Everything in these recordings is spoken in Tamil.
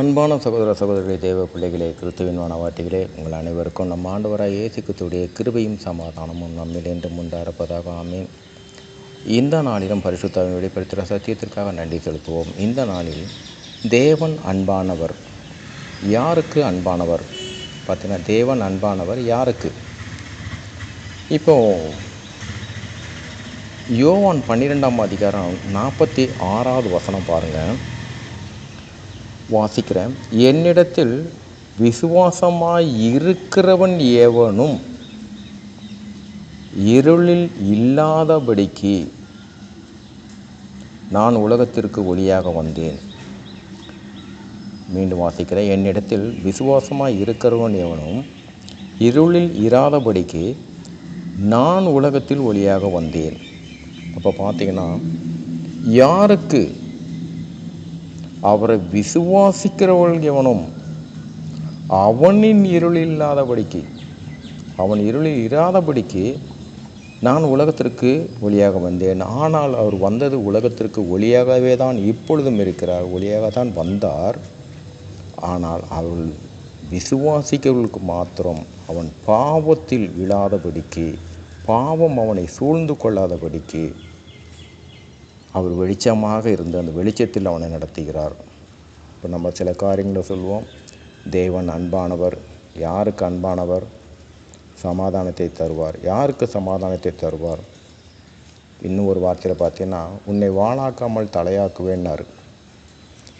அன்பான சகோதர சகோதரி தேவ பிள்ளைகளே கிறிஸ்துவின் வாட்டிகளே உங்கள் அனைவருக்கும் நம் ஆண்டவராக இயேசுக்குத்துடைய கிருபையும் சமாதானமும் நம்மில் என்று முண்டாரப்பதாக ஆமேன். இந்த நாளிலும் பரிசுத்தாவின் வெளிப்படுத்துகிற சத்தியத்திற்காக நன்றி செலுத்துவோம். இந்த நாளில் தேவன் அன்பானவர். யாருக்கு அன்பானவர்? பார்த்தீங்கன்னா தேவன் அன்பானவர் யாருக்கு? இப்போ யோவான் பன்னிரெண்டாம் அதிகாரம் நாற்பத்தி ஆறாவது வசனம் பாருங்கள் வாசிக்கிறேன். என்னிடத்தில் விசுவாசமாய் இருக்கிறவன் ஏவனும் இருளில் இல்லாதபடிக்கு நான் உலகத்திற்கு ஒளியாக வந்தேன். மீண்டும் வாசிக்கிறேன். என்னிடத்தில் விசுவாசமாய் இருக்கிறவன் எவனும் இருளில் இராதபடிக்கு நான் உலகத்தில் ஒளியாக வந்தேன். அப்போ பார்த்தீங்கன்னா யாருக்கு அவரை விசுவாசிக்கிறவள் எவனும் அவனின் இருள் இல்லாதபடிக்கு அவன் இருளில் இராதபடிக்கு நான் உலகத்திற்கு ஒளியாக வந்தேன். ஆனால் அவர் வந்தது உலகத்திற்கு ஒளியாகவே தான் இப்பொழுதும் இருக்கிறார் ஒளியாக தான் வந்தார். ஆனால் அவள் விசுவாசிக்கிறவர்களுக்கு மாத்திரம் அவன் பாவத்தில் விழாதபடிக்கு பாவம் அவனை சூழ்ந்து கொள்ளாதபடிக்கு அவர் வெளிச்சமாக இருந்து அந்த வெளிச்சத்தில் அவனை நடத்துகிறார். இப்போ நம்ம சில காரியங்களை சொல்லுவோம் தேவன் அன்பானவர் யாருக்கு அன்பானவர்? சமாதானத்தை தருவார். யாருக்கு சமாதானத்தை தருவார்? இன்னும் ஒரு வார்த்தையில் பார்த்தீங்கன்னா உன்னை வாழாக்காமல் தலையாக்குவேன்னார்.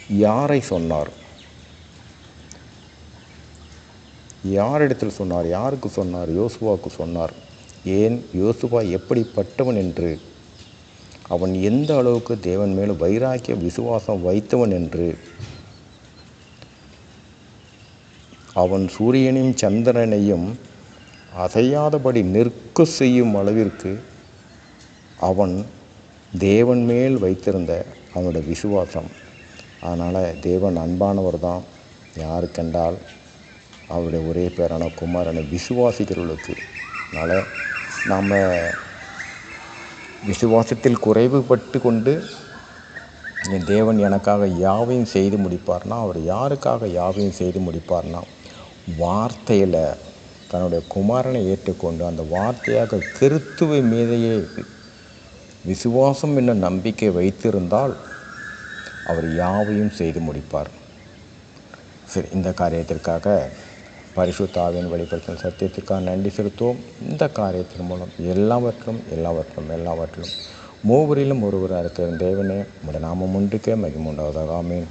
யாரை சொன்னார்? யாரிடத்தில் சொன்னார்? யாருக்கு சொன்னார்? யோசுவாவுக்கு சொன்னார். ஏன்? யோசுவா எப்படிப்பட்டவன் என்று அவன் எந்த அளவுக்கு தேவன் மேலும் வைராக்கிய விசுவாசம் வைத்தவன் என்று. அவன் சூரியனையும் சந்திரனையும் அசையாதபடி நிற்க செய்யும் அளவிற்கு அவன் தேவன் மேல் வைத்திருந்த அவனோட விசுவாசம். அதனால் தேவன் அன்பானவர் தான். யாருக்கென்றால் அவருடைய ஒரே பேரான குமாரனை விசுவாசிக்கிறவர்களுக்கு. அதனால் நாம் விசுவாசத்தில் குறைவுபட்டு கொண்டு என் தேவன் எனக்காக யாவையும் செய்து முடிப்பார்னா அவர் யாருக்காக யாவையும் செய்து முடிப்பார்னா வார்த்தையில் தன்னுடைய குமாரனை ஏற்றுக்கொண்டு அந்த வார்த்தையாக கிறித்துவை மீதையே விசுவாசம் என்ன நம்பிக்கை வைத்திருந்தால் அவர் யாவையும் செய்து முடிப்பார். சரி இந்த காரியத்திற்காக பரிசுத்தாவின் வெளிப்படுத்தும் சத்தியத்துக்காக நன்றி செலுத்துவோம். இந்த காரியத்தின் மூலம் எல்லாவற்றிலும் எல்லாவற்றிலும் எல்லாவற்றிலும் மூவரிலும் ஒருவராக இருக்கிற தேவனே உடைய நாமம் ஒன்றுக்கே மகிமுண்டாவதாக ஆமீன்.